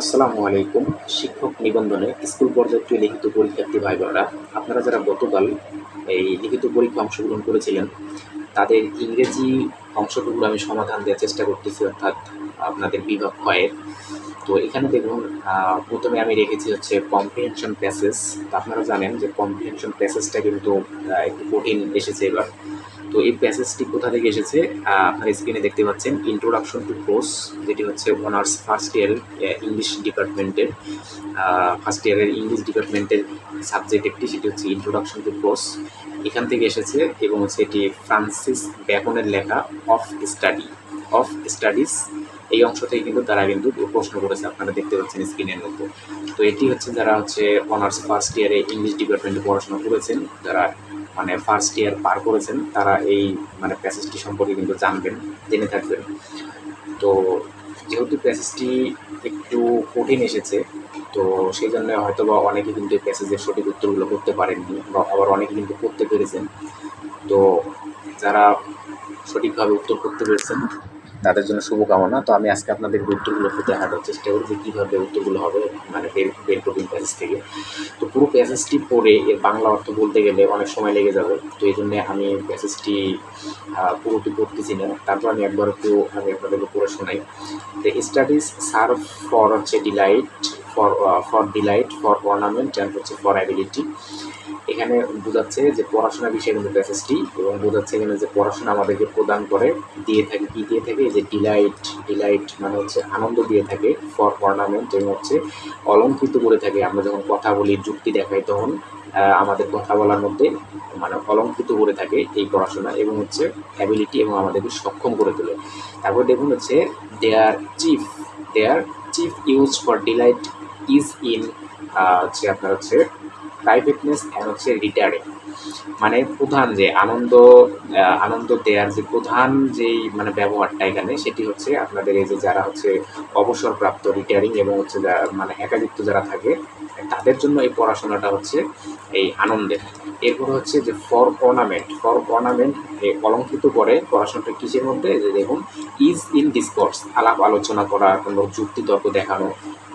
আসসালামু আলাইকুম। শিক্ষক নিবন্ধনে স্কুল পর্যাপ্ত লিখিত পরীক্ষার্থী ভাই বোনেরা আপনারা যারা গতকাল এই লিখিত পরীক্ষা অংশগ্রহণ করেছিলেন, তাদের ইংরেজি অংশটুকু আমি সমাধান দেওয়ার চেষ্টা করতেছি, অর্থাৎ আপনাদের বিভাগ ক্ষয়ের। তো এখানে দেখুন প্রথমে আমি রেখেছি হচ্ছে কম্প্রিহেনশন প্যাসেজ আপনারা জানেন যে কম্প্রিহেনশন প্যাসেজটা কিন্তু একটু কঠিন এসেছে এবার। তো এই প্যাসেজটি কোথা থেকে এসেছে? আপনার স্ক্রিনে দেখতে পাচ্ছেন ইন্ট্রোডাকশন টু কোর্স যেটি হচ্ছে অনার্স ফার্স্ট ইয়ার ইংলিশ ডিপার্টমেন্টের ফার্স্ট ইয়ারের ইংলিশ ডিপার্টমেন্টের সাবজেক্ট একটি, সেটি হচ্ছে ইন্ট্রোডাকশন টু কোর্স এখান থেকে এসেছে এবং হচ্ছে এটি ফ্রান্সিস ব্যাকনের লেখা অফ স্টাডি অফ স্টাডিজ এই অংশ থেকে কিন্তু তারা কিন্তু প্রশ্ন করেছে, আপনারা দেখতে পাচ্ছেন স্ক্রিনের মধ্যে। তো এটি হচ্ছে যারা হচ্ছে অনার্স ফার্স্ট ইয়ারে ইংলিশ ডিপার্টমেন্টে পড়াশোনা করেছেন, যারা মানে ফার্স্ট ইয়ার পার করেছেন, তারা এই মানে প্যাসেজটি সম্পর্কে কিন্তু জানবেন, জেনে থাকবেন। তো যেহেতু প্যাসেজটি একটু কঠিন এসেছে, তো সেই জন্য হয়তো বা অনেকে কিন্তু এই প্যাসেজের সঠিক উত্তরগুলো করতে পারেননি বা আবার অনেকে কিন্তু করতে পেরেছেন। তো যারা সঠিকভাবে উত্তর করতে পেরেছেন তাদের জন্য শুভকামনা। তো আমি আজকে আপনাদের উত্তরগুলো হাঁটার চেষ্টা করব যে কীভাবে উত্তরগুলো হবে মানে বের বের প্যাসেজ থেকে। তো পুরো প্যাসেজটি পড়ে এর বাংলা অর্থ বলতে গেলে অনেক সময় লেগে যাবে। তো এই জন্যে আমি প্যাসেজটি পুরোটি পড়তেছি না। তারপর আমি একবার একটু, আমি আপনাদেরকে পড়ে শোনাই। দ্য স্টাডিজ সার্ভ ফর হচ্ছে delight for for delight for ornament and হচ্ছে ফর অ্যাবিলিটি এখানে বোঝাচ্ছে যে পড়াশোনা বিষয়ে কিন্তু প্যাসেজটি এবং বোঝাচ্ছে এখানে যে পড়াশোনা আমাদেরকে প্রদান করে, দিয়ে থাকে, কী দিয়ে থাকে যে ডিলাইট ডিলাইট মানে হচ্ছে আনন্দ দিয়ে থাকে ফর অর্নামেন্ট এবং হচ্ছে অলঙ্কৃত করে থাকে। আমরা যখন কথা বলি, যুক্তি দেখাই, তখন আমাদের কথা বলার মধ্যে মানে অলঙ্কৃত করে থাকে এই পড়াশোনা এবং হচ্ছে অ্যাবিলিটি এবং আমাদেরকে সক্ষম করে তোলে। তারপর দেখুন হচ্ছে their chief their chief use for delight is in হচ্ছে আপনার হচ্ছে প্রাইভেটনেস অ্যান্ড হচ্ছে রিটায়ারিং মানে প্রধান যে আনন্দ আনন্দ দেওয়ার যে প্রধান যেই মানে ব্যবহারটা এখানে, সেটি হচ্ছে আপনাদের এই যে যারা হচ্ছে অবসরপ্রাপ্ত রিটায়ারিং এবং হচ্ছে যারা মানে একাযুক্ত যারা থাকে তাদের জন্য এই পড়াশোনাটা হচ্ছে এই আনন্দের। এরপর হচ্ছে যে ফর অর্নামেন্ট ফর অর্নামেন্ট অলঙ্কৃত করে পড়াশোনাটা কিসের মধ্যে? যে দেখুন ইজ ইন ডিসকোর্স আলাপ আলোচনা করা, কোনো যুক্তি তর্ক দেখানো,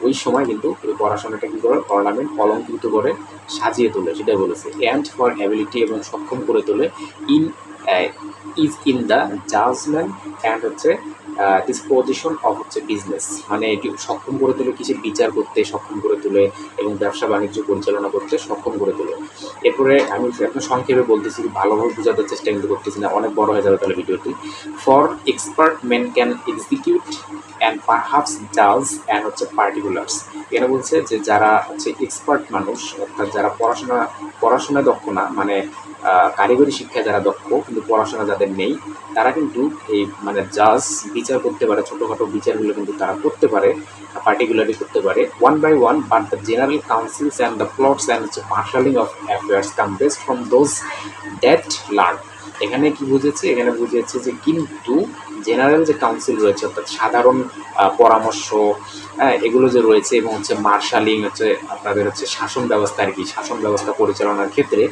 ওই সময় কিন্তু ওই পড়াশোনাটা কী করে? অর্নামেন্ট অলঙ্কৃত করে সাজিয়ে তোলে, সেটাই বলেছে। অ্যান্ড ফর অ্যাবিলিটি এবং সক্ষম করে তোলে in is in the judgement and হচ্ছে ডিসপোজিশন অফ হচ্ছে বিজনেস মানে এটি সক্ষম করে তোলে কিছু বিচার করতে, সক্ষম করে তোলে এবং ব্যবসা বাণিজ্য পরিচালনা করতে সক্ষম করে তোলে। এরপরে আমি এখন সংক্ষেপে বলতেছি, ভালোভাবে বোঝাতে চেষ্টা কিন্তু করতেছি না, অনেক বড় হয়ে যাবে তাহলে ভিডিওটি। For expert men can execute and perhaps জাজ অ্যান্ড হচ্ছে পার্টিকুলার্স এরা বলছে যে যারা হচ্ছে এক্সপার্ট মানুষ, অর্থাৎ যারা পড়াশোনা, পড়াশোনায় দক্ষ না মানে কারিগরি শিক্ষায় যারা দক্ষ, কিন্তু পড়াশোনা যাদের নেই, তারা কিন্তু এই মানে জাজ বিচার করতে পারে, ছোটোখাটো বিচারগুলো কিন্তু তারা করতে পারে পার্টিকুলারলি করতে পারে। One by one but the general counsels and the plots and হচ্ছে marshalling of affairs come best from those that learn এখানে কি বুঝেছে? এখানে বুঝেছে যে কিন্তু জেনারেল যে কাউন্সিল রয়েছে, অর্থাৎ সাধারণ পরামর্শ হ্যাঁ এগুলো যে রয়েছে এবং হচ্ছে মার্শালিং হচ্ছে, আপনাদের হচ্ছে শাসন ব্যবস্থা আর কি, শাসন ব্যবস্থা পরিচালনার ক্ষেত্রে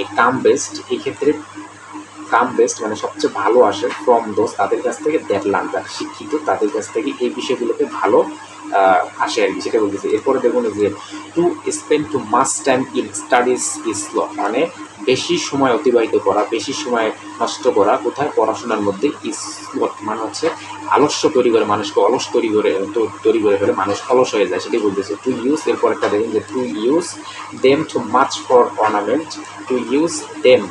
এই কাম বেস্ট এই ক্ষেত্রে কাম বেস্ট মানে সবচেয়ে ভালো আসে ফ্রম দোষ তাদের কাছ থেকে লার্ন যারা শিক্ষিত তাদের কাছ থেকে এই বিষয়গুলোকে ভালো আসে আর কি সেটা বলতেছে। এরপরে দেখুন যে to spend too much time in studies is law মানে বেশি সময় অতিবাহিত করা, বেশি সময় নষ্ট করা, কোথায়? পড়াশোনার মধ্যে ইস মানে হচ্ছে আলস্য তৈরি করে, মানুষকে অলস তৈরি করে তৈরি করে ফেলে, মানুষ অলস হয়ে যায়, সেটাই বলতেছে। টু ইউজ এরপর একটা দেখুন যে to use them too much for ornament to use them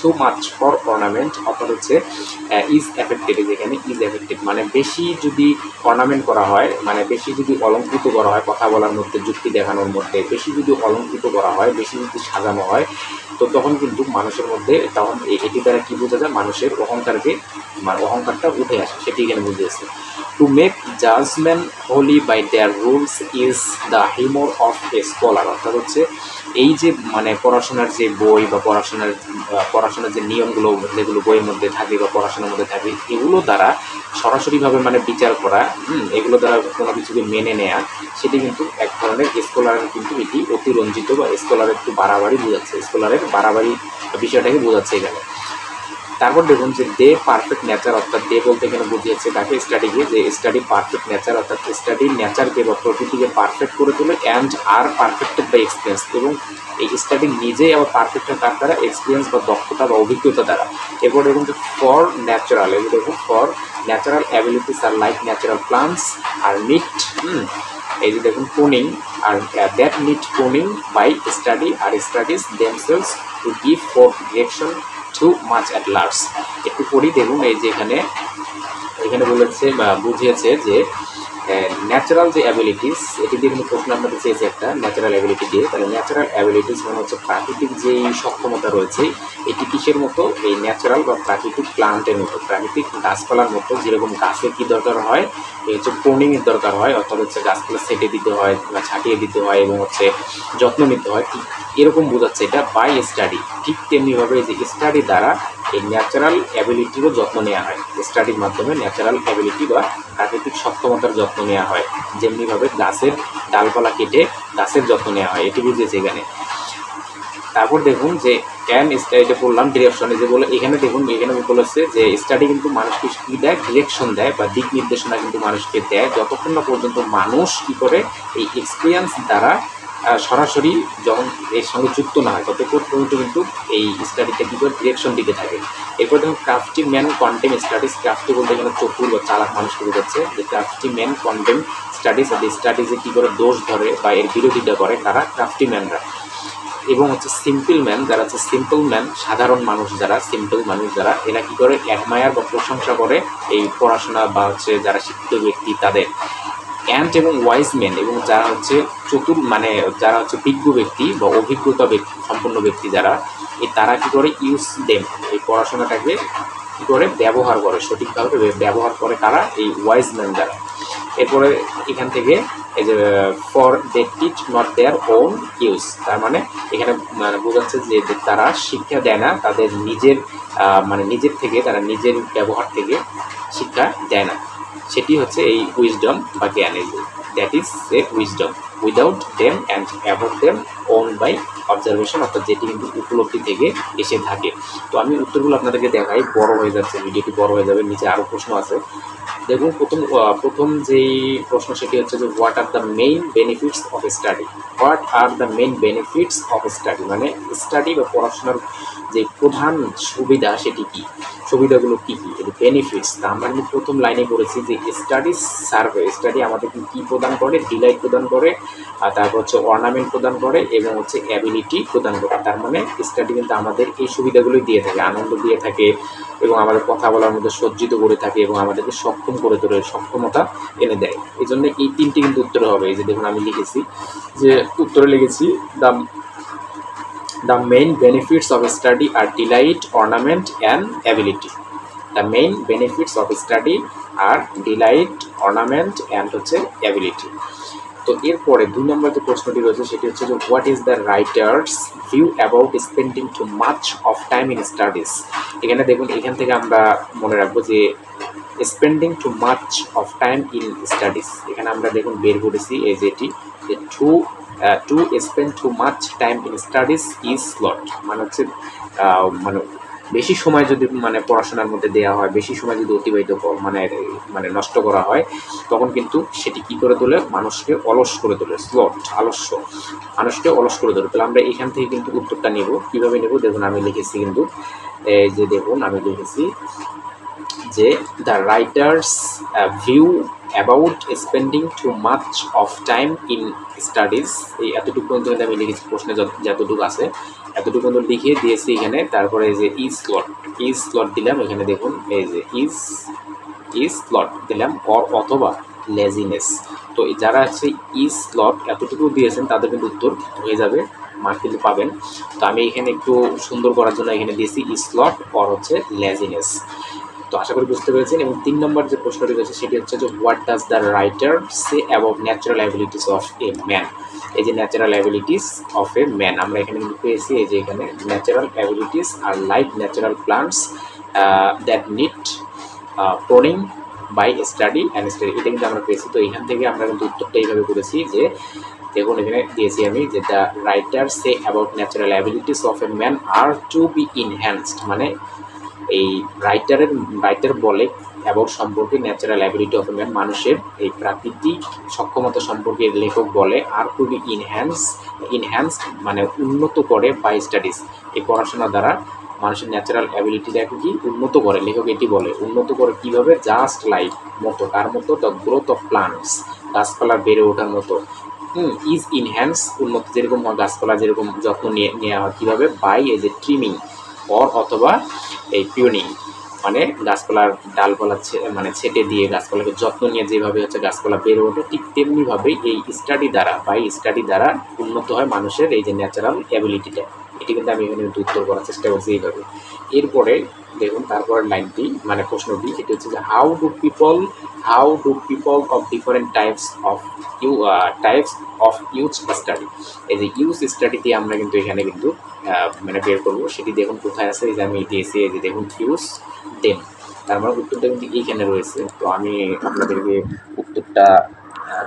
too much for ornament অর্থাৎ হচ্ছে ইজ এফেক্টেড যেখানে ইজ এফেক্টেড মানে বেশি যদি অর্নামেন্ট করা হয় মানে বেশি যদি অলঙ্কৃত করা হয়, কথা বলার মধ্যে, যুক্তি দেখানোর মধ্যে, বেশি যদি অলঙ্কৃত করা হয়, বেশি যদি সাজানো হয়, তো তখন কিন্তু মানুষের মধ্যে তখন এটি দ্বারা কী বোঝা যায়? মানুষের অহংকারকে মানে অহংকারটা উঠে আসে, সেটি এখানে বুঝিয়েছে to make judgement wholly by their rules is the humour of a scholar অর্থাৎ হচ্ছে এই যে মানে পড়াশোনার যে বই বা পড়াশোনার পড়াশোনার যে নিয়মগুলো, যেগুলো বইয়ের মধ্যে থাকে বা পড়াশোনার মধ্যে থাকে, এগুলো দ্বারা সরাসরিভাবে মানে বিচার করা এগুলো দ্বারা কোনো কিছুকে মেনে নেয়া, সেটি কিন্তু এক ধরনের স্কলারের কিন্তু এটি অতিরঞ্জিত বা স্কলারের একটু বাড়াবাড়ি বোঝাচ্ছে স্কলারের বাড়াবাড়ি বিষয়টাকে বোঝাচ্ছে এখানে। তারপর দেখুন যে দে পারফেক্ট নেচার অর্থাৎ দে বলতে এখানে বুঝিয়েছে তাকে স্টাডিকে যে স্টাডি পারফেক্ট নেচার অর্থাৎ স্টাডি নেচারকে বা প্রকৃতিকে পারফেক্ট করে তোলে and are perfected by experience এবং এই স্টাডি নিজেই আবার পারফেক্ট তার দ্বারা এক্সপিরিয়েন্স বা দক্ষতা বা অভিজ্ঞতা দ্বারা। এরপর দেখুন যে ফর ন্যাচারাল এগুলো দেখুন for natural abilities are like natural plants R need এই যে দেখুন pruning R that need pruning by study R studies themselves to give for direction too much at large একটু পরেই দেখুন, এই যে এখানে এখানে বলেছে বা বুঝিয়েছে যে ন্যাচারাল যে অ্যাবিলিটিস এটি দিয়ে কিন্তু প্রশ্ন আপনাদের চেয়েছে একটা ন্যাচারাল অ্যাবিলিটি দিয়ে। তাহলে ন্যাচারাল অ্যাবিলিটিস মানে হচ্ছে প্রাকৃতিক যেই সক্ষমতা রয়েছে, এটি কিসের মতো? এই ন্যাচারাল বা প্রাকৃতিক প্লান্টের মতো। প্রাকৃতিক গাছপালার মতো, যেরকম গাছের কী দরকার হয়? এই হচ্ছে পোনিংয়ের দরকার হয়, অর্থাৎ হচ্ছে গাছপালা সেটে দিতে হয় বা ছাটিয়ে দিতে হয় এবং হচ্ছে যত্ন নিতে হয়। ঠিক এরকম বোঝাচ্ছে এটা বাই স্টাডি ঠিক তেমনিভাবে যে স্টাডি দ্বারা এই ন্যাচারাল অ্যাবিলিটিরও যত্ন নেওয়া হয়। স্টাডির মাধ্যমে ন্যাচারাল অ্যাবিলিটি বা প্রাকৃতিক সক্ষমতার যত্ন নেওয়া হয়। যেমনিভাবে গাছের ডালপালা কেটে গাছের যত্ন নেওয়া হয়, এটি বুঝিয়েছে এখানে। তারপর দেখুন যে ক্যান স্টাডিতে বললাম ডিরেকশনে যে বলে এখানে দেখুন, এখানে বলেছে যে স্টাডি কিন্তু মানুষকে কী দেয়? ডিরেকশন দেয় বা দিক নির্দেশনা কিন্তু মানুষকে দেয়। যতক্ষণ না পর্যন্ত মানুষ কী করে এই এক্সপিরিয়েন্স দ্বারা সরাসরি যখন এর সঙ্গে যুক্ত না হয়, ততক্ষণ পর্যন্ত কিন্তু এই স্টাডিতে কী করে ডিরেকশন দিতে থাকে। এরপর দেখুন crafty man contemn studies crafty বলতে এখানে চতুর বা চালাক মানুষকে বোঝাচ্ছে যে ক্রাফটি ম্যান কন্টেম স্টাডিজ আর স্টাডিজে কী করে দোষ ধরে বা এর বিরোধিতা করে, তারা ক্রাফটি ম্যানরা এবং হচ্ছে সিম্পল ম্যান যারা হচ্ছে সিম্পল ম্যান সাধারণ মানুষ যারা সিম্পল মানুষ যারা, এরা কী করে অ্যাডমায়ার বা প্রশংসা করে এই পড়াশোনা বা হচ্ছে যারা শিক্ষিত ব্যক্তি তাদের। অ্যান্ট এবং ওয়াইজ ম্যান এবং যারা হচ্ছে চতুর মানে যারা হচ্ছে বিজ্ঞ ব্যক্তি বা অভিজ্ঞতা ব্যক্তি, সম্পন্ন ব্যক্তি যারা এই তারা কী করে ইউজ দেম এই পড়াশোনাটাকে কী করে? ব্যবহার করে, সঠিকভাবে ব্যবহার করে তারা এই ওয়াইজ ম্যান যারা। এরপরে এখান থেকে এই যে for they teach not their own use তার মানে এখানে মানে বোঝাচ্ছে যে তারা শিক্ষা দেয় না, তাদের নিজের মানে নিজের থেকে, তারা নিজের ব্যবহার থেকে শিক্ষা দেয় না। সেটি হচ্ছে এই উইজডম বা জ্ঞানের বই। That is a wisdom without them and above them won by observation অর্থাৎ যেটি কিন্তু উপলব্ধি থেকে এসে থাকে। তো আমি উত্তরগুলো আপনাদেরকে দেখাই, বড় হয়ে যাচ্ছে, ভিডিওটি বড় হয়ে যাবে, নিচে আরও প্রশ্ন আছে। দেখুন, প্রথম প্রথম যেই প্রশ্ন সেটি হচ্ছে যে what are the main benefits of study what are the main benefits of study মানে স্টাডি বা পড়াশোনার যে প্রধান সুবিধা সেটি কী? সুবিধাগুলো কী কী? এটি বেনিফিটস তা আমরা কিন্তু প্রথম লাইনে করেছি যে স্টাডি সার্ভে স্টাডি আমাদেরকে কী প্রদান করে? ডিলাইট প্রদান করে, আর তারপর হচ্ছে অর্নামেন্ট প্রদান করে এবং হচ্ছে অ্যাবিলিটি প্রদান করে। তার মানে স্টাডি কিন্তু আমাদের এই সুবিধাগুলোই দিয়ে থাকে, আনন্দ দিয়ে থাকে এবং আমাদের কথা বলার মধ্যে সজ্জিত করে থাকে এবং আমাদেরকে সক্ষম করে তোলে, সক্ষমতা এনে দেয়। এই জন্য এই তিনটি কিন্তু উত্তর হবে। এই যে দেখুন আমি লিখেছি যে, উত্তরে লিখেছি the the main benefits of study are delight ornament and ability the main benefits of study are delight ornament and হচ্ছে অ্যাবিলিটি তো এরপরে দুই নম্বর যে প্রশ্নটি রয়েছে, সেটি হচ্ছে যে what is the writer's view about spending too much of time in studies এখানে দেখুন, এখান থেকে আমরা মনে রাখব যে spending too much of time in studies এখানে আমরা দেখুন বের করেছি এই যেটি যে to to spend too much time in studies is sloth মানে হচ্ছে মানে বেশি সময় যদি মানে পড়াশোনার মধ্যে দেওয়া হয়, বেশি সময় যদি অতিবাহিত মানে মানে নষ্ট করা হয়, তখন কিন্তু সেটি কি করে তোলে? মানুষকে অলস করে তোলে স্লট আলস্য। মানুষকে অলস করে তোলে। তাহলে আমরা এখান থেকে কিন্তু উত্তরটা নেব। কীভাবে নেব? দেখুন, আমি লিখেছি কিন্তু, এই যে দেখুন, আমি লিখেছি যে the writer's view about spending too much of time in studies এই এতটুকু পর্যন্ত আমি লিখেছি, প্রশ্নে যত- যতটুকু আছে। এতটুকু পর্যন্ত লিখে দিয়েছি এখানে। তারপরে এই যে ই স্লট ই স্লট দিলাম। এখানে দেখুন, এই যে ইজ ই স্লট দিলাম। অর অথবা লেজিনেস তো যারা হচ্ছে ই স্লট এতটুকু দিয়েছেন, তাদের কিন্তু উত্তর হয়ে যাবে মার্ক কিন্তু পাবেন। তো আমি এখানে একটু সুন্দর করার জন্য এখানে দিয়েছি ই স্লট অর হচ্ছে লেজিনেস তো আশা করি বুঝতে পেরেছেন। এবং তিন নম্বর যে প্রশ্নটি রয়েছে, সেটি হচ্ছে যে what does the writer say about natural abilities of a man এই যে natural abilities of a man আমরা এখানে কিন্তু পেয়েছি এই যে এখানে natural abilities are like natural plants that need pruning by study and study এটা কিন্তু আমরা পেয়েছি। তো এখান থেকে আমরা কিন্তু উত্তরটা এইভাবে করেছি যে, দেখুন এখানে দিয়েছি আমি যে the writer says about natural abilities of a man are to be enhanced মানে এই রাইটারের রাইটার বলে অ্যাবাউট সম্পর্কে ন্যাচারাল অ্যাবিলিটি অফ ম্যান মানুষের এই প্রাকৃতিক সক্ষমতা সম্পর্কে লেখক বলে, are to be enhance enhance মানে উন্নত করে বাই স্টাডিজ এই পড়াশোনা দ্বারা মানুষের ন্যাচারাল অ্যাবিলিটিটাকে কি? উন্নত করে। লেখক এটি বলে, উন্নত করে কীভাবে? জাস্ট লাইক মতো, কার মতো? দ্য গ্রোথ অফ প্লান্টস গাছপালা বেড়ে ওঠার মতো। ইজ ইনহ্যান্স উন্নত যেরকম গাছপালা যেরকম যত্ন নিয়ে নেওয়া হয় কীভাবে? By as a trimming or অথবা এই পিওনিং মানে গাছপালার ডালপালা মানে ছেটে দিয়ে গাছপালাকে যত্ন নিয়ে যেভাবে হচ্ছে গাছপালা বেড়ে ওঠে ঠিক তেমনিভাবেই এই স্টাডি দ্বারা বা এই স্টাডি দ্বারা উন্নত হয় মানুষের এই যে ন্যাচারাল অ্যাবিলিটিটা এটি কিন্তু আমি এখানে উত্তর করার চেষ্টা করছি এইভাবে। এরপরে দেখুন তারপরের লাইনটি মানে প্রশ্নটি সেটি হচ্ছে যে how do people how do people of different types of you types of use study এই যে ইউজ স্টাডি দিয়ে আমরা কিন্তু এখানে কিন্তু মানে বের করব। সেটি দেখুন কোথায় আছে, এই যে আমি দিয়েছি এই যে দেখুন ইউজ দেম তার মানে উত্তরটা কিন্তু এইখানে রয়েছে। তো আমি আপনাদেরকে উত্তরটা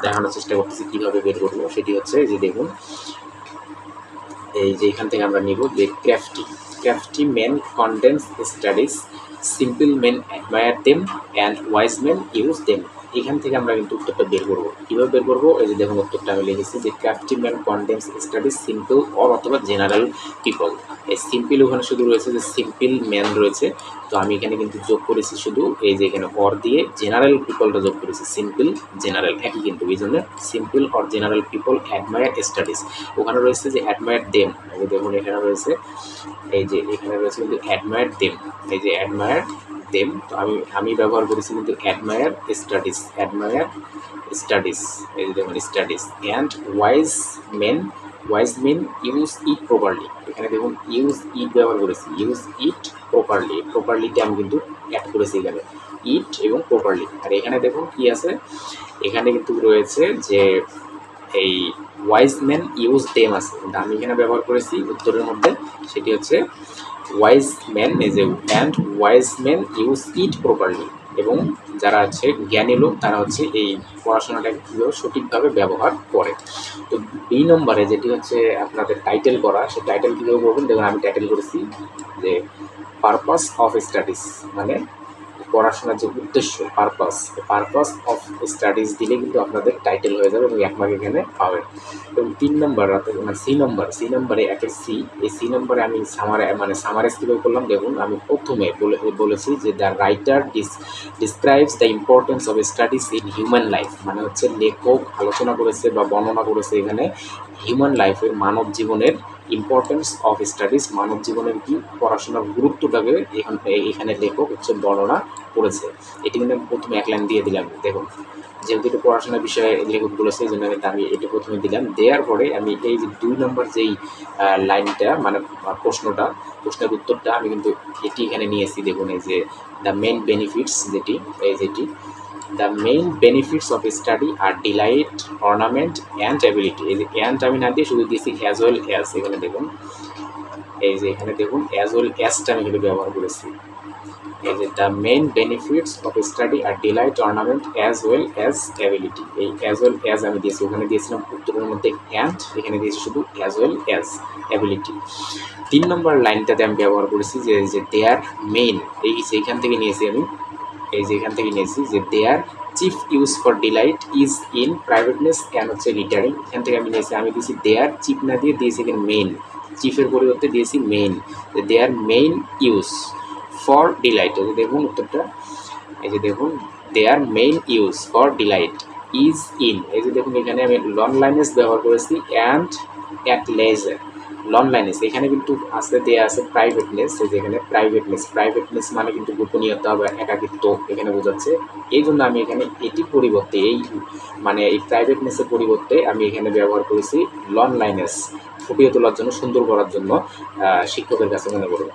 দেখানোর চেষ্টা করতেছি কীভাবে বের করব। সেটি হচ্ছে যে দেখুন, এই যে এখান থেকে আমরা নিব যে crafty crafty men condense studies simple men admire them and wise men use them এখান থেকে আমরা কিন্তু উত্তরটা বের করব। কীভাবে বের করব? এই যে দেখুন, উত্তরটা আমি লিখেছি যে crafty man condense studies simple or অথবা জেনারেল পিপল এই সিম্পল ওখানে শুধু রয়েছে যে সিম্পল ম্যান রয়েছে। তো আমি এখানে কিন্তু যোগ করেছি শুধু এই যে এখানে অর দিয়ে জেনারেল পিপলটা যোগ করেছি। সিম্পল জেনারেল একই কিন্তু। এই জন্য simple or general people admire studies ওখানে রয়েছে যে অ্যাডমায়ার দেম এই যে দেখুন, এখানে রয়েছে, এই যে এখানে রয়েছে কিন্তু অ্যাডমায়ার দেম এই যে অ্যাডমায়ার দেম তো আমি আমি ব্যবহার করেছি কিন্তু অ্যাডমায়ার স্টাডিজ অ্যাডমায়ার স্টাডিজ এই যে দেখুন studies and wise men wise men use it properly এখানে দেখুন ইউজ ইট ব্যবহার করেছি। ইউজ ইট প্রপারলি প্রপারলিতে আমি কিন্তু অ্যাড করেছি এখানে। ইট এবং প্রপারলি আর এখানে দেখুন কি আছে? এখানে কিন্তু রয়েছে যে এই ওয়াইজ ম্যান ইউজ দেম আছে। আমি এখানে ব্যবহার করেছি, উত্তরের মধ্যে, সেটি হচ্ছে wise man is a and wise man use it properly এবং যারা আছে জ্ঞানী লোক, তারা হচ্ছে এই পড়াশোনাটাকে কীভাবে সঠিকভাবে ব্যবহার করে। তো দুই নম্বরে যেটি হচ্ছে আপনাদের টাইটেল করা, সেই টাইটেল কীভাবে করবেন দেখুন, আমি টাইটেল করেছি যে পারপাস অফ স্টাডিজ মানে পড়াশোনার যে উদ্দেশ্য পারপাস পারপাস অফ স্টাডিজ দিলে কিন্তু আপনাদের টাইটেল হয়ে যাবে এবং এক মার্ক এখানে পাবেন। এবং তিন নম্বর মানে সি নম্বর সি নম্বরে একের সি এই সি নম্বরে আমি সামার মানে সামারাইজ কীভাবে করলাম? দেখুন, আমি প্রথমে বলে, বলেছি যে the writer dis describes the importance of studies in human life মানে হচ্ছে লেখক আলোচনা করেছে বা বর্ণনা করেছে এখানে হিউম্যান লাইফের মানব জীবনের ইম্পর্টেন্স অফ স্টাডিজ মানব জীবনের কি পড়াশোনার গুরুত্বটাকে এখান এখানে লেখক হচ্ছে বর্ণনা করেছে। এটি কিন্তু আমি প্রথমে এক লাইন দিয়ে দিলাম, দেখুন। যেহেতু এটা পড়াশোনার বিষয়ে লেখক বলেছে, এই জন্য কিন্তু আমি এটা প্রথমে দিলাম। দেওয়ার পরে আমি এই যে দুই নম্বর যেই লাইনটা মানে প্রশ্নটা, প্রশ্নের উত্তরটা আমি কিন্তু এটি এখানে নিয়েছি দেখুন, এই যে দ্য মেন বেনিফিটস যেটি, এই যেটি। The main benefits of study are delight ornament and ability এই যে অ্যান্ড আমি না দিয়ে শুধু দিয়েছি অ্যাজ ওয়েল অ্যাজ এখানে দেখুন। এই যে এখানে দেখুন অ্যাজ ওয়েল অ্যাজটা আমি এখানে ব্যবহার করেছি। এই যে the main benefits of study are delight ornament as well as ability এই অ্যাজ ওয়েল অ্যাজ আমি দিয়েছি, ওখানে দিয়েছিলাম উত্তরের মধ্যে অ্যান্ড এখানে দিয়েছি শুধু অ্যাজ ওয়েল অ্যাজ অ্যাবিলিটি তিন নম্বর লাইনটাতে আমি ব্যবহার করেছি যে যে দেয়ার মেইন এই সেইখান থেকে নিয়েছি আমি এই যে এখান থেকে নিয়েছি যে their chief use for delight is in privateness and হচ্ছে রিটার্নিং এখান থেকে আমি নিয়েছি, আমি দিয়েছি দেয়ার চিফ না দিয়ে দিয়েছি এখানে মেইন চিফের পরিবর্তে দিয়েছি main their main use for delight এই যে দেখুন উত্তরটা। এই যে দেখুন, their main use for delight is in এই যে দেখুন, এখানে আমি লন লাইনেস ব্যবহার করেছি and at leisure loneliness এখানে কিন্তু আছে দেওয়া আছে প্রাইভেটনেস যে এখানে প্রাইভেটনেস প্রাইভেটনেস মানে কিন্তু গোপনীয়তা বা একাকিত্ব এখানে বোঝাচ্ছে। এই জন্য আমি এখানে এটি পরিবর্তে, এই মানে এই প্রাইভেটনেসের পরিবর্তে আমি এখানে ব্যবহার করেছি লন লাইনেস ফুটিয়ে তোলার জন্য, সুন্দর করার জন্য শিক্ষকের কাছে মনে করব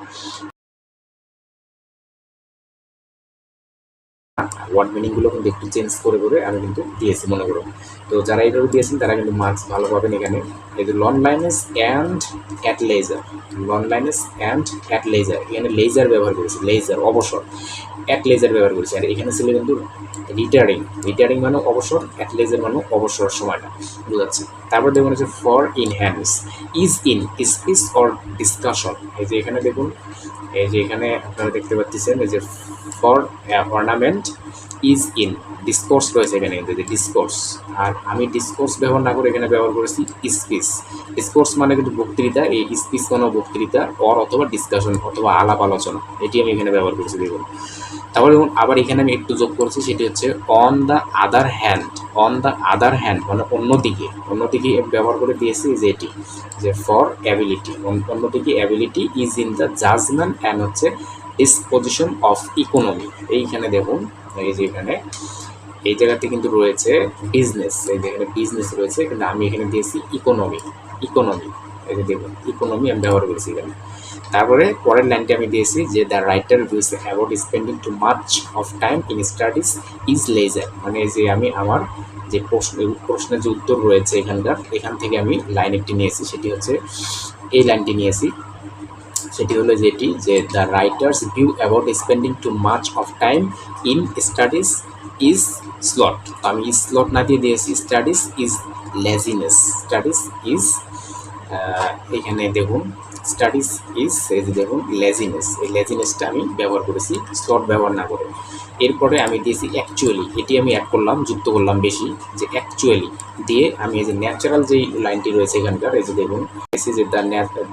ওয়ার্ড মিনিংগুলো কিন্তু একটু চেঞ্জ করে করে আমি কিন্তু দিয়েছি, মনে করো। তো যারা এইভাবে দিয়েছেন, তারা কিন্তু মার্কস ভালো পাবেন এখানে। এই যে loneliness and at leisure loneliness and at leisure এখানে লেজার ব্যবহার করেছি লেজার অবসর। অ্যাট লেজার ব্যবহার করেছি। আর এখানে ছিল কিন্তু রিটায়ারিং রিটায়ারিং মানে অবসর অ্যাট লেজার মানে অবসর সময়টা। বোঝাচ্ছে? তারপর দেখুন হচ্ছে for enhance is in speech or discussion এই যে এখানে দেখুন এই যে এখানে আপনারা দেখতে পাচ্ছেন এই যে for ornament is in discourse রয়েছে এখানে, কিন্তু ডিসকোর্স আর আমি ডিসকোর্স ব্যবহার না করে এখানে ব্যবহার করেছি স্পিচ ডিসকোর্স মানে কিন্তু বক্তৃতা, এই স্পিচ কোনো বক্তৃতা অর অথবা ডিসকাশন অথবা আলাপ আলোচনা, এটি আমি এখানে ব্যবহার করেছি দেখুন তারপরে দেখুন, আবার এখানে আমি একটু যোগ করেছি, সেটি হচ্ছে on the other hand on the other hand মানে অন্যদিকে অন্যদিকে ব্যবহার করে দিয়েছি যে এটি, যে ফর অ্যাবিলিটি অন্যদিকে ability is in the judgement and হচ্ছে ডিসপোজিশন অফ ইকোনমি এইখানে দেখুন, এই যে এখানে, এই জায়গাতে কিন্তু রয়েছে বিজনেস এই যে এখানে বিজনেস রয়েছে কিন্তু আমি এখানে দিয়েছি ইকোনমি ইকোনমি এই যে দেখুন ইকোনমি আমি ব্যবহার করেছি এখানে। তারপরে পরের লাইনটি আমি দিয়েছি যে the writer views about spending too much of time in studies is leisure মানে যে আমি আমার যে প্রশ্ন প্রশ্নের যে উত্তর রয়েছে এখানকার, এখান থেকে আমি লাইন একটি নিয়েছি, সেটি হচ্ছে এই লাইনটি নিয়েছি। সেটি হলো যেটি যে the writer's view about spending too much of time in studies is sloth তো আমি স্লট না দিয়ে দিয়েছি। Studies is laziness studies is এখানে দেখুন। স্টাডিজ ইজ দেখুন লেজিনেস এই লেজিনেসটা আমি ব্যবহার করেছি। স্লট ব্যবহার না করে। এরপরে আমি দিয়েছি অ্যাকচুয়ালি এটি আমি অ্যাড করলাম, যুক্ত করলাম বেশি, যে অ্যাকচুয়ালি দিয়ে আমি এই যে ন্যাচারাল যেই লাইনটি রয়েছে এখানকার, এই যে দেখুন যে the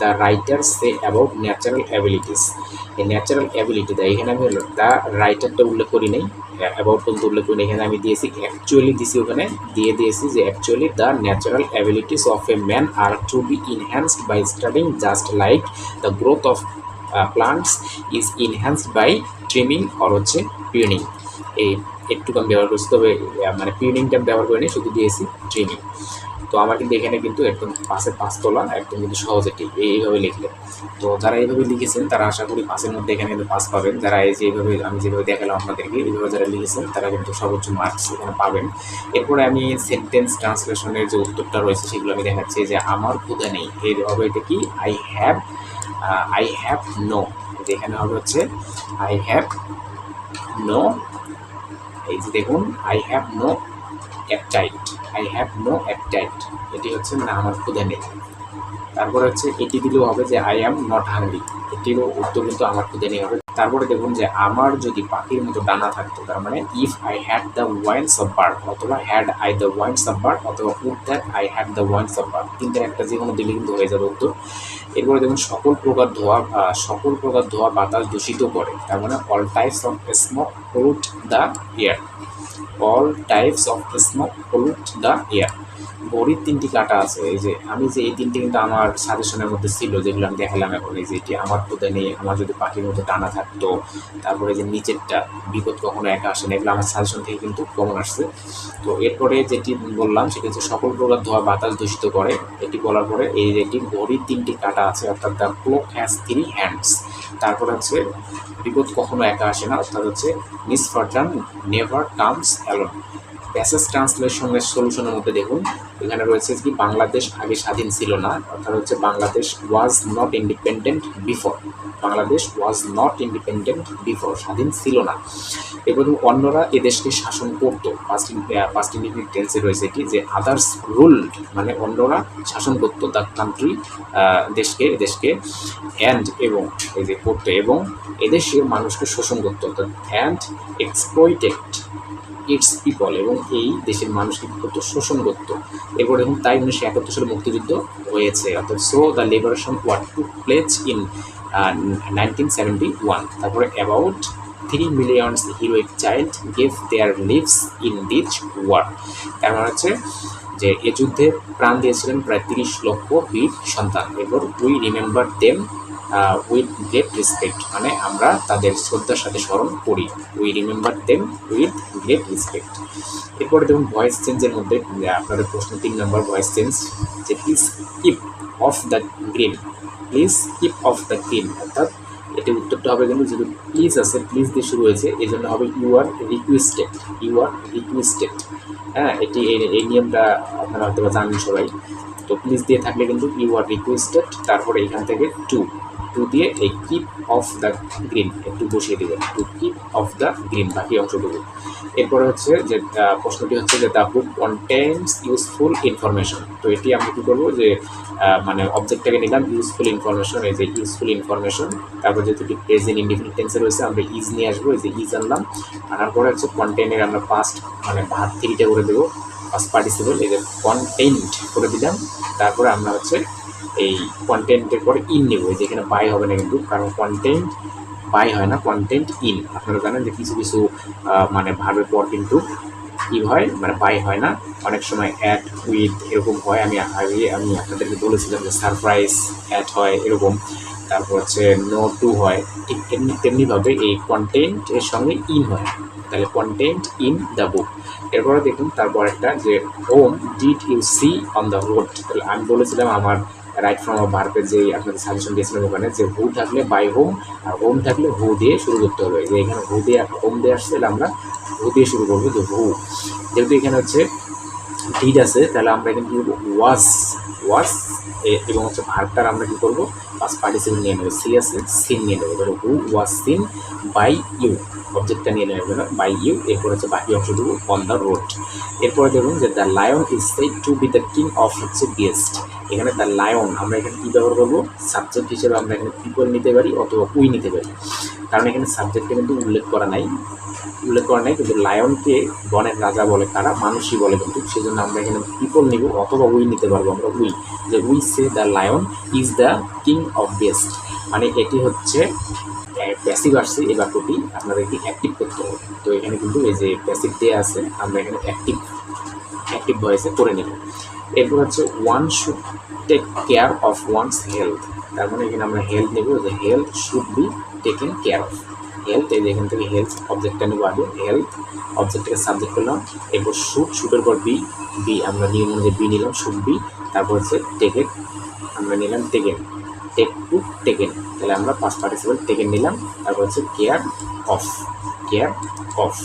the writer says about natural abilities এই ন্যাচারাল অ্যাবিলিটি দেয় এখানে আমি দ্য রাইটারটা উল্লেখ করি নাই অ্যাবাউট পর্যন্ত উল্লেখ করি এখানে আমি দিয়েছি অ্যাকচুয়ালি দিয়েছি ওখানে, দিয়ে দিয়েছি যে actually the natural abilities of a man are to be enhanced by studying just like the growth of plants is enhanced by trimming or হচ্ছে পিউনিং এই একটু আমি ব্যবহার করছি, তবে মানে পিউনিংটা ব্যবহার করিনি, শুধু দিয়েছি ট্রিমিং তো আমার কিন্তু এখানে কিন্তু একদম পাশে পাঁচ তোলা একদম কিন্তু সহজ এই- এইভাবে লিখলে। তো যারা এইভাবে লিখেছেন, তারা আশা করি পাঁচের মধ্যে এখানে কিন্তু পাস পাবেন। যারা এই যে এইভাবে, আমি যেভাবে দেখালাম আপনাদেরকে, এইভাবে যারা লিখেছেন, তারা কিন্তু সর্বোচ্চ মার্কস এখানে পাবেন। এরপরে আমি সেন্টেন্স ট্রান্সলেশনের যে উত্তরটা রয়েছে, সেগুলো আমি দেখাচ্ছি, যে আমার ক্ষুদা নেই। এর এটা কি? I have I have no এখানে হবে হচ্ছে আই হ্যাভ নো এই যে দেখুন I have no appetite I have no appetite এটি হচ্ছে মানে আমার ক্ষুদে নেই। তারপরে হচ্ছে এটি দিলেও হবে যে আই অ্যাম নট হাংরি এটিরও উত্তর কিন্তু আমার ক্ষুদে নেই হবে। তারপরে দেখুন যে আমার যদি পাখির মতো ডানা থাকতো, তার মানে if I had the wings of bird অথবা had I the wings of bird অথবা would that I had the wings of bird তিনটের একটা যে কোনো দিলে কিন্তু হয়ে যাবে উত্তর। এরপরে দেখুন সকল প্রকার ধোয়া সকল প্রকার ধোয়া বাতাস দূষিত করে, তার মানে all types of smoke pollute the air all types of smoke pollute the air ঘড়ির তিনটি কাটা আছে, এই যে আমি যে এই তিনটি কিন্তু আমার সাজেশনের মধ্যে ছিল, যেগুলো আমি দেখালাম এখন, এই যে এটি আমার তোতে নেই, আমার যদি পাখির মতো টানা থাকতো, তারপরে যে নিচেরটা, বিপদ কখনো একা আসে না, এগুলো আমার সাজেশন থেকে কিন্তু কমন আসছে। তো এরপরে যেটি বললাম, সেটি হচ্ছে সকল প্রকার ধোয়া বাতাস দূষিত করে, এটি বলার পরে এই যে এটি ঘড়ির তিনটি কাটা আছে, অর্থাৎ the clock has three hands তারপর হচ্ছে বিপদ কখনো একা আসে না, অর্থাৎ হচ্ছে misfortune never comes alone passage ট্রান্সলেশনের সলিউশনের মধ্যে দেখুন, এখানে রয়েছে কি বাংলাদেশ আগে স্বাধীন ছিল না, অর্থাৎ হচ্ছে Bangladesh was not independent before Bangladesh was not independent before স্বাধীন ছিল না। এরপর অন্যরা এদেশকে শাসন করতো। ফার্স্ট ফার্স্ট ইন্ডিপেন্ডেন্ট টেন্সে রয়েছে কি যে আদার্স রুলড মানে অন্যরা শাসন করতো দ্য কান্ট্রি দেশকে দেশকে। অ্যান্ড এবং, এই যে করতো, এবং এদেশের মানুষকে শোষণ করতো, অর্থাৎ অ্যান্ড এক্সপ্লয়েটেড ইটস পিপল এবং এই দেশের মানুষকে কী করতো শোষণ করতো। এরপর দেখুন তাই উনিশশো একাত্তর সালে মুক্তিযুদ্ধ হয়েছে। অর্থাৎ so the liberation war took place in nineteen seventy one তারপরে about three millions heroic child gave their lives in this war তার মানে হচ্ছে যে এ যুদ্ধে প্রাণ দিয়েছিলেন প্রায় তিরিশ লক্ষ বীর সন্তান। এরপর we remember them with great respect মানে আমরা তাদের শ্রদ্ধার সাথে স্মরণ করি। We remember them with great respect এরপরে দেখুন ভয়েস চেঞ্জের মধ্যে আপনাদের প্রশ্ন তিন নম্বর ভয়েস চেঞ্জ যে please keep off the green please keep off the green অর্থাৎ এটি উত্তরটা হবে কিন্তু যেহেতু প্লিজ আছে প্লিজ দিয়ে শুরু হয়েছে এই জন্য হবে you are requested you are requested হ্যাঁ এটি এই নিয়মটা আপনারা হয়তো জানেন সবাই। তো প্লিজ দিয়ে থাকলে কিন্তু ইউ আর রিকোয়েস্টেড তারপরে এখান থেকে টু টু দিয়ে এই কিপ অফ দ্য গ্রিন একটু বসিয়ে দেবেন to keep off the green বাকি অংশটুকু। এরপরে হচ্ছে যে প্রশ্নটি হচ্ছে যে the book contents useful information তো এটি আমরা কী করব? যে মানে অবজেক্টটাকে নিলাম ইউজফুল ইনফরমেশন এই যে ইউজফুল ইনফরমেশন তারপর যেহেতু প্রেজেন্ট ইনডিফিনিট টেন্সে রয়েছে, আমরা ইজ নিয়ে আসব, এই যে ইজ আনলাম। আনার পরে হচ্ছে কন্টেন্টের আমরা পাস্ট মানে ভাত থ্রিটা করে দেবো পাস্ট পার্টিসিপল এই যে কন্টেন্ট করে দিলাম। তারপরে আমরা হচ্ছে এই কন্টেন্টের পরে ইন নেব। এই যে এখানে বাই হবে না কিন্তু, কারণ কন্টেন্ট বাই হয় না কন্টেন্ট ইন আপনারা জানেন যে কিছু কিছু মানে ভাবের পর কিন্তু কি হয় মানে বাই হয় না। অনেক সময় অ্যাড উইথ এরকম হয়। আমি আগে, আমি আপনাদেরকে বলেছিলাম যে সারপ্রাইজ অ্যাড হয় এরকম। তারপর হচ্ছে নো টু হয়। ঠিক তেমনি, তেমনিভাবে এই কন্টেন্ট এর সঙ্গে ইন হয়। তাহলে কন্টেন্ট ইন দ্য বুক এরপরে দেখুন, তারপর একটা যে whom did you see on the road তাহলে আমি বলেছিলাম আমার রাইট ফ্রম অফ ভার্পের যে আপনাদের সাজেশন দিয়েছিলাম ওখানে, যে হু থাকলে বাই হোম আর হোম থাকলে হু দিয়ে শুরু করতে হবে। যে এখানে হু দিয়ে হোম দিয়ে আসছে, তাহলে আমরা হু দিয়ে শুরু করব যে হু যেহেতু এখানে হচ্ছে ডিড আছে, তাহলে আমরা এখানে কি করব? ওয়াজ ওয়াজ এবং হচ্ছে ভার্বটার আমরা কি করব? পাঁচ পার্টিসিপেন্ট নিয়ে নেব সি আছে সিন নিয়ে নেব। ধরো who was seen by you অবজেক্টটা নিয়ে নেবে না বাই ইউ এরপর হচ্ছে বাকি অংশটুকু অন দ্য রোড এরপরে দেখুন যে the lion is said to be the king of হচ্ছে বেস্ট এখানে দ্য লায়ন আমরা এখানে কী ব্যবহার করব? সাবজেক্ট হিসেবে আমরা এখানে পিপল নিতে পারি অথবা উই নিতে পারি। কারণ এখানে সাবজেক্টে কিন্তু উল্লেখ করা নাই। উল্লেখ করা নাই, কিন্তু লায়নকে বনের রাজা বলে কারা মানুষই বলে কিন্তু। সেই জন্য আমরা এখানে পিপল নিব অথবা উই নিতে পারব আমরা উই যে we say the lion is the king of beast মানে এটি হচ্ছে প্যাসিভ আসছে এই বাক্যটি আপনাদেরকে অ্যাক্টিভ করতে হবে। তো এখানে কিন্তু এই যে প্যাসিভ দেওয়া আছে, আমরা এখানে অ্যাক্টিভ অ্যাক্টিভ ভয়েসে করে নেব। এরপর হচ্ছে one should take care of one's health তার মানে এখানে আমরা হেলথ নেব, যে health should be taken care of health এই যে এখান থেকে হেলথ অবজেক্টটা নেব আগে। হেলথ অবজেক্টটাকে সাবজেক্ট করলাম। এরপর শুট শুটের পর বি বি আমরা নিয়ম অনুযায়ী বি নিলাম শুট বি তারপর হচ্ছে টেকেন আমরা নিলাম টেকেন টেক টু টেকেন তাহলে আমরা পাঁচ পার্টিসিপেল টেকেন নিলাম। তারপর হচ্ছে কেয়ার অফ কেয়ার অফ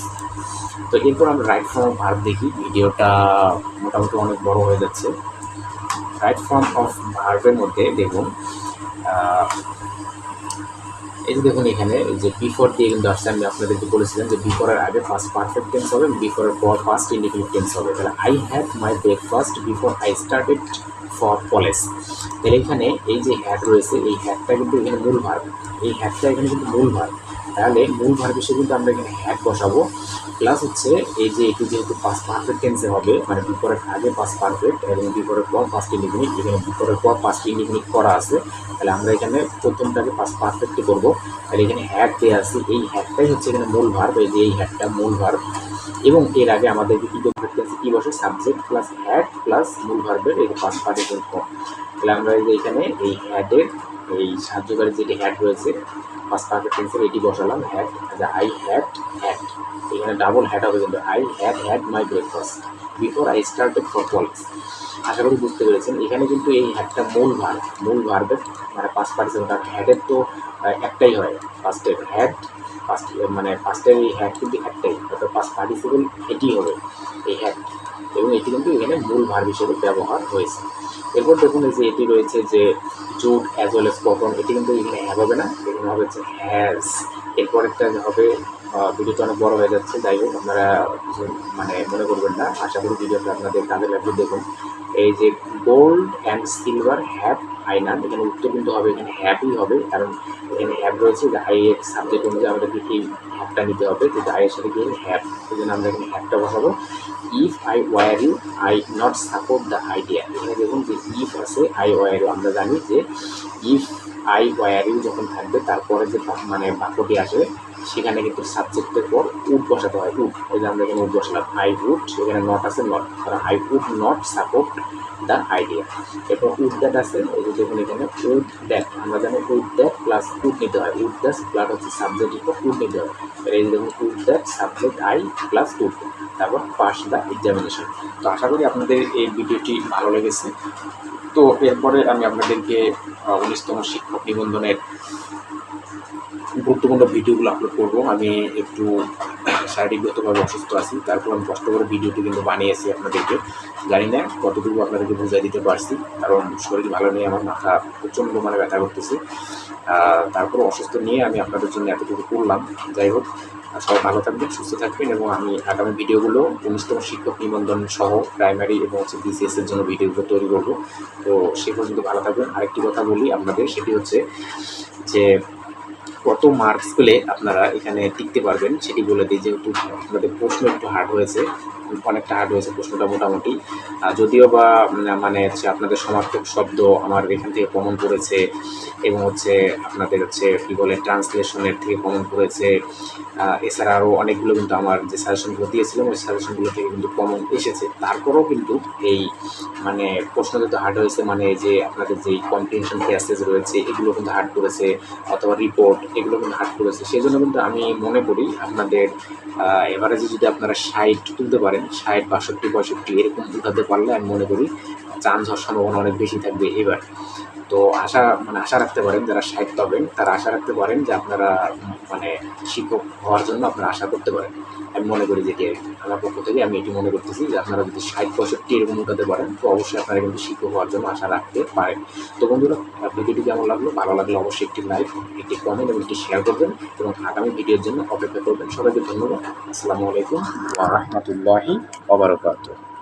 তো এরপর আমরা রাইট ফর্ম ভার্ব দেখি। ভিডিওটা মোটামুটি অনেক বড় হয়ে যাচ্ছে। রাইট ফর্ম অফ ভার্বের মধ্যে দেখুন এই যে দেখুন এখানে যে বিফোর দিয়ে কিন্তু আসছে, আমি আপনাদেরকে বলেছিলাম যে বিফোরের আগে ফার্স্ট পারফেক্ট টেন্স হবে বিফোরের পর ফার্স্ট ইন্ডিকেটিভ টেন্স হবে। তাহলে I had my breakfast before I started for college তাহলে এখানে এই যে হ্যাড রয়েছে, এই হ্যাডটা কিন্তু এখানে মূল ভার এই হ্যাডটা এখানে কিন্তু মূল ভার্ব তাহলে মূল ভার্ব হিসেবে কিন্তু আমরা এখানে হ্যাড বসাবো। প্লাস হচ্ছে এই যে এটি যেহেতু পাঁচ পারফেক্ট টেন্সে হবে মানে বিপরের আগে পাঁচ পারফেক্ট এবং বিপরের পর পাঁচটি ইন্ডিফিনিট এখানে বিপরের পর পাঁচটি ইন্ডিফিনিট করা আছে, তাহলে আমরা এখানে প্রথমটাকে পাঁচ পারফেক্টে করব। তাহলে এখানে হ্যাক দিয়ে আছে, এই হ্যাকটাই হচ্ছে এখানে মূল ভার্ব এই যে এই হ্যাডটা মূল ভার্ব এবং এর আগে আমাদের করতে আছে, কী বসে? সাবজেক্ট প্লাস হ্যাড প্লাস মূল ভার্বের এই পাঁচ পার্টের ফর্ম তাহলে আমরা এই যে এখানে এই হ্যাডের এই সাহায্যকারী যেটি হ্যাড রয়েছে পাঁচ টেন্সের এটি বসালাম হ্যাড আই হ্যাড হ্যাড এখানে ডাবল হ্যাড হবে কিন্তু I had had my breakfast before I started for college আশা করি বুঝতে পেরেছেন। এখানে কিন্তু এই হ্যাডটা মূল ভার মূল ভার্বের মানে পাঁচ পার্টিসিপেন্ট আর হ্যাডের তো একটাই হয়। ফার্স্টের হ্যাড ফার্স্ট মানে ফার্স্টের এই হ্যাড কিন্তু একটাই। অর্থাৎ পাঁচ পার্টিসিপেল এটি হবে এই হ্যাড এবং এটি কিন্তু এখানে মূল ভার্ব হিসেবে ব্যবহার হয়েছে। এরপর দেখুন এই যে এটি রয়েছে যে jute as well as cotton এটি কিন্তু এখানে হ্যাভ হবে না। এখানে হবে হচ্ছে হ্যাজ এরপর একটা হবে ভিডিওটা অনেক বড় হয়ে যাচ্ছে। যাই হোক, আপনারা মানে মনে করবেন না। আশা করি ভিডিওটা আপনাদের কাজে লাগবে। দেখুন, এই যে gold and silver have I না এখানে উত্তর কিন্তু হবে, এখানে হ্যাপই হবে। কারণ এখানে হ্যাভ রয়েছে যে আই এর সাবজেক্ট অনুযায়ী আমাদেরকে এই হ্যাপটা নিতে হবে। যেটা আই এর সাথে গিয়ে হ্যাপ সেই জন্য আমরা এখানে হ্যাপটা বসাবো। If I were you I not support the idea এখানে দেখুন যে ইফ আছে আই ওয়ার ইউ আমরা জানি যে ইফ আই ওয়ার ইউ যখন থাকবে, তারপরে যে মানে বাক্যটি আসে সেখানে কিন্তু সাবজেক্টের পর উড বসাতে হয় উড এই যে আমরা এখানে উড বসালাম আই উড এখানে নট আছে নট কারণ I would not support the idea এরপর উড দ্যাট আছে, এই যে দেখুন এখানে উড দ্যাট আমরা জানি উড দ্যাট প্লাস উড নিতে হয়। উড দ্যাট প্লাস হচ্ছে সাবজেক্টের পর উড নিতে হয়। এই দেখুন would that subject I plus would তারপর পাস দ্য এক্সামিনেশন তো আশা করি আপনাদের এই ভিডিওটি ভালো লেগেছে। তো এরপরে আমি আপনাদেরকে উনিশতম শিক্ষক নিবন্ধনের গুরুত্বপূর্ণ ভিডিওগুলো আপলোড করব। আমি একটু শারীরিকগতভাবে অসুস্থ আছি তারপর আমি কষ্ট করে ভিডিওটি কিন্তু বানিয়েছি আপনাদেরকে। জানি না কতটুকু আপনাদেরকে বুঝাই দিতে পারছি, কারণ শরীর ভালো নেই, আমার মাথা প্রচণ্ড মানে ব্যথা করতেছে। তারপর অসুস্থ নিয়ে আমি আপনাদের জন্য এতটুকু করলাম। যাই হোক, সবাই ভালো থাকবেন, সুস্থ থাকবেন এবং আমি আগামী ভিডিওগুলো উনিশতম শিক্ষক নিবন্ধন সহ প্রাইমারি এবং হচ্ছে বিসিএস এর জন্য ভিডিওগুলো তৈরি করব। তো সে পর্যন্ত ভালো থাকবেন। আরেকটি কথা বলি আপনাদের, সেটি হচ্ছে যে কত মার্কস পেলে আপনারা এখানে টিকতে পারবেন। সেটি বলে দিই যেহেতু আপনাদের প্রশ্ন একটু হার্ড হয়েছে অনেকটা হার্ড হয়েছে প্রশ্নটা মোটামুটি। যদিও বা মানে হচ্ছে আপনাদের সমার্থক শব্দ আমার এখান থেকে কমন পড়েছে এবং হচ্ছে আপনাদের হচ্ছে কী বলে ট্রান্সলেশনের থেকে কমন আহ, এছাড়া আরও অনেকগুলো কিন্তু আমার যে সাজেশনগুলো দিয়েছিলাম ওই সাজেশনগুলো থেকে কিন্তু কমন এসেছে। তারপরেও কিন্তু এই মানে প্রশ্ন কিন্তু হার্ড হয়েছে মানে যে আপনাদের যেই কম্প্রিহেনশন প্যাসেজ রয়েছে এগুলো কিন্তু হার্ড করেছে। অথবা রিপোর্ট এগুলো কিন্তু হাট করেছে। সেই জন্য কিন্তু আমি মনে করি আপনাদের এভারেজে যদি আপনারা ষাট তুলতে পারেন, ষাট, বাষট্টি, পঁয়ষট্টি, এরকম তুলতে পারলে আমি মনে করি চান্স হওয়ার সম্ভাবনা অনেক বেশি থাকবে এবার। তো আশা মানে আশা রাখতে পারেন যারা সাহিত্য হবেন তারা আশা রাখতে পারেন যে আপনারা মানে শিক্ষক হওয়ার জন্য আপনারা আশা করতে পারেন। আমি মনে করি আর কি। আমার পক্ষ থেকে আমি এটি মনে করতেছি যে আপনারা যদি ষাট পঁয়ষট্টি এরকম উঠাতে পারেন, তো অবশ্যই আপনারা কিন্তু শিক্ষক হওয়ার জন্য আশা রাখতে পারেন। তো বন্ধুরা, ভিডিওটি কেমন লাগল? ভালো লাগলে অবশ্যই একটি লাইক একটি কমেন্ট এবং একটি শেয়ার করবেন এবং আগামী ভিডিওর জন্য অপেক্ষা করবেন। সবাইকে ধন্যবাদ। আসসালামু আলাইকুম। ওয়া রাহমাতুল্লাহি ওয়া বারাকাতুহু।